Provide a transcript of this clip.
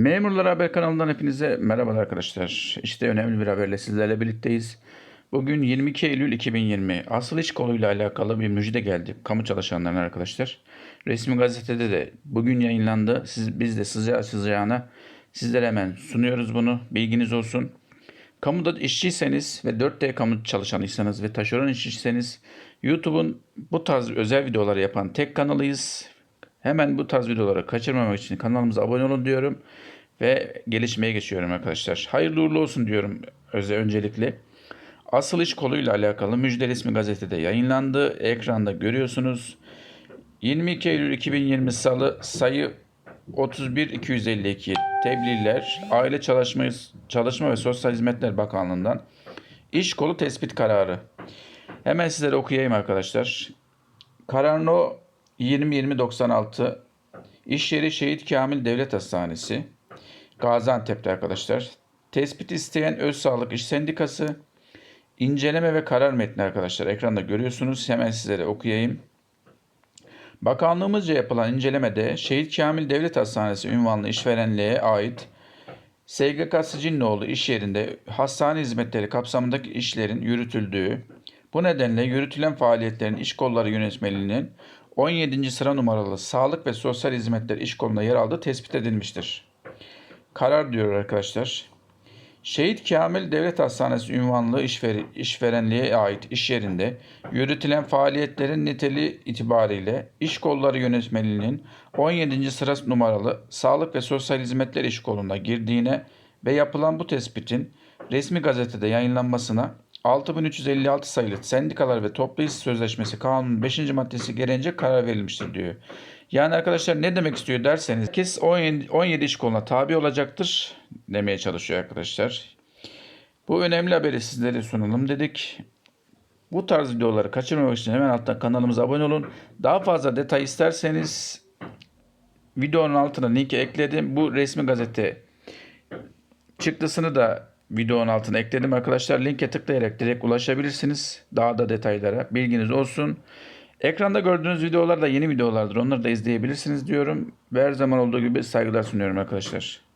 Memurlar Haber kanalından hepinize merhabalar arkadaşlar. İşte önemli bir haberle sizlerle birlikteyiz. Bugün 22 Eylül 2020 asıl iş koluyla alakalı bir müjde geldi kamu çalışanlarına arkadaşlar. Resmi gazetede de bugün yayınlandı. Siz, biz de sıcağı sıcağına sizlere hemen sunuyoruz bunu. Bilginiz olsun. Kamuda işçiyseniz ve 4D kamu çalışanıysanız ve taşeron işçiyseniz YouTube'un bu tarz özel videoları yapan tek kanalıyız. Hemen bu tarz videoları kaçırmamak için kanalımıza abone olun diyorum. Ve gelişmeye geçiyorum arkadaşlar. Hayırlı uğurlu olsun diyorum öze öncelikle. Asıl iş koluyla alakalı müjde resmi gazetede yayınlandı. Ekranda görüyorsunuz. 22 Eylül 2020 Salı sayı 31252 tebliğler Aile Çalışma, Çalışma ve Sosyal Hizmetler Bakanlığı'ndan iş kolu tespit kararı. Hemen sizlere okuyayım arkadaşlar. Karar No 20-2096 İş yeri Şehit Kamil Devlet Hastanesi Gaziantep'te arkadaşlar. Tespit isteyen Öz Sağlık İş Sendikası inceleme ve karar metni arkadaşlar. Ekranda görüyorsunuz. Hemen sizlere okuyayım. Bakanlığımızca yapılan incelemede Şehit Kamil Devlet Hastanesi ünvanlı işverenliğe ait SGK Sicilioğlu iş yerinde hastane hizmetleri kapsamındaki işlerin yürütüldüğü, bu nedenle yürütülen faaliyetlerin iş kolları yönetmeliğinin 17. sıra numaralı Sağlık ve Sosyal Hizmetler iş kolunda yer aldığı tespit edilmiştir. Karar diyor arkadaşlar. Şehit Kamil Devlet Hastanesi ünvanlı işver, işverenliğe ait iş yerinde yürütülen faaliyetlerin niteliği itibariyle iş kolları yönetmeliğinin 17. sıra numaralı Sağlık ve Sosyal Hizmetler iş koluna girdiğine ve yapılan bu tespitin resmi gazetede yayınlanmasına 6356 sayılı Sendikalar ve Toplu İş Sözleşmesi Kanunun 5. maddesi gereğince karar verilmiştir diyor. Yani arkadaşlar ne demek istiyor derseniz kes 17, 17 iş koluna tabi olacaktır demeye çalışıyor arkadaşlar. Bu önemli haberi sizlere sunalım dedik. Bu tarz videoları kaçırmamak için hemen alttan kanalımıza abone olun. Daha fazla detay isterseniz videonun altına linki ekledim. Bu resmi gazete çıktısını da videonun altına ekledim arkadaşlar. Linke tıklayarak direkt ulaşabilirsiniz. Daha da detaylara bilginiz olsun. Ekranda gördüğünüz videolar da yeni videolardır. Onları da izleyebilirsiniz diyorum. Ve her zaman olduğu gibi saygılar sunuyorum arkadaşlar.